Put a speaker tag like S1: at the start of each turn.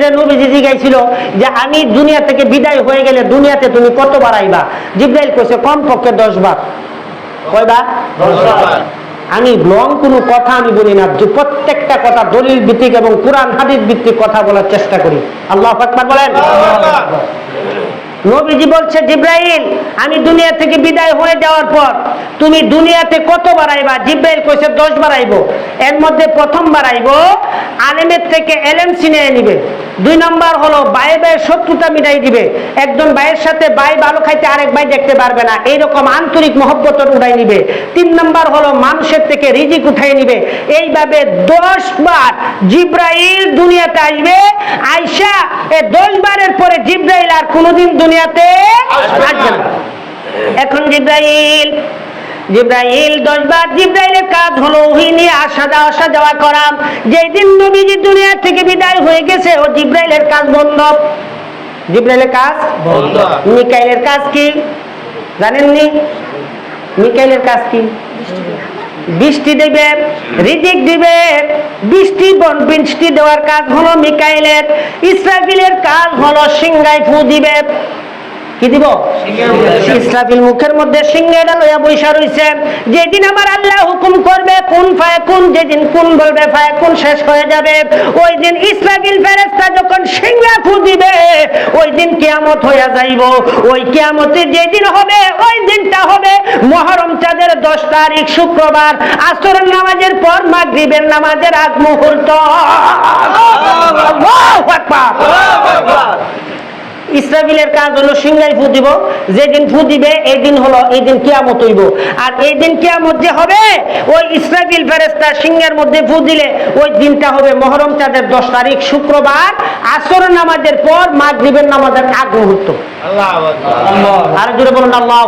S1: জিব্রাইল নবীজি জিজ্ঞাসিল যে আমি দুনিয়া থেকে বিদায় হয়ে গেলে দুনিয়াতে তুমি কতবার আইবা? জিব্রাইল কইছে কম পক্ষে দশ বার। কয়বার আমি লং কোনো কথা আমি বলি না যে প্রত্যেকটা কথা দলিল ভিত্তিক এবং কোরআন হাদিস ভিত্তিক কথা বলার চেষ্টা করি। আল্লাহ আকবার বলেন। নবীজি বলছে জিব্রাইল আমি দুনিয়া থেকে বিদায় হয়ে যাওয়ার পর তুমি দুনিয়াতে কতবার আইবা? জিব্রাইল কইছে দশ বার আইব। এর মধ্যে প্রথমবার আইব আলেমের থেকে এলেম ছিনিয়ে নিবে। দুই নম্বর হলো বাই বাই শত্রুতা মিটাই দিবে। একজন ভাইয়ের সাথে বাই ভালো খাইতে আরেক ভাই দেখতে পারবে না। এইরকম আন্তরিক মহব্বত উঠাই নিবে। তিন নম্বর হলো মানুষের থেকে রিজিক উঠাই নিবে। এইভাবে দশ বার জিব্রাইল দুনিয়াতে আসবে। আইসা এ দশ বারের পরে জিব্রাইল আর কোনোদিন দুনিয়াতে আসবে না। এখন জিব্রাইল জিব্রাইল দশ বার জিব্রাইলের কাজ হলো ওহি নিয়ে আসা যাওয়া আসা যাওয়া করা। যেই দিন নবীজি দুনিয়া থেকে বিদায় হয়ে গেছে ও জিব্রাইলের কাজ বন্ধ। জিব্রাইলের কাজ
S2: বন্ধ।
S1: মিকাইলের কাজ কি? জানেননি? মিকাইলের কাজ কি? বৃষ্টি দেবে রিজিক দিবে বৃষ্টি বন বৃষ্টি দেওয়ার কাজ হলো মিকাইলের। ইসরাফিলের কাজ হলো সিংগাই ফু দিবে। কি দিব? ইসরাফিল মুখের মধ্যে সিংহেরা লইয়া বৈশা রইছে। যেদিন আমার আল্লাহ হুকুম করবে কোন ফায় কোন যেদিন কোন বলবে ফায় কোন শেষ হয়ে যাবে। ওই দিন ইসরাফিল ফেরেস্তা যখন সিংহা ফু দিবে ওই দিন কিয়ামত হইয়া যাইব। ওই কিয়ামতে যেদিন হবে ওই দিনটা হবে মহরম চাঁদের দশ তারিখ শুক্রবার। আসরের নামাজের পর মাগরিবের নামাজের আগ মুহূর্ত আল্লাহু আকবার। ইসরাফিলের কাজ হলো সিংহাই ফু দিব যেদিন ফু দিবে এই দিন হলো এই দিন কিয়ামত হইব। আর এই দিন কিয়ামত যে হবে ওই ইসরাফিল ফেরেস্তা সিংহের মধ্যে ফু দিলে ওই দিনটা হবে মহরম চাঁদের দশ তারিখ শুক্রবার। আসর নামাজের পর মাগরিবের নামাজের আগ মুহূর্ত। আর জুড়ে বলুন আল্লাহ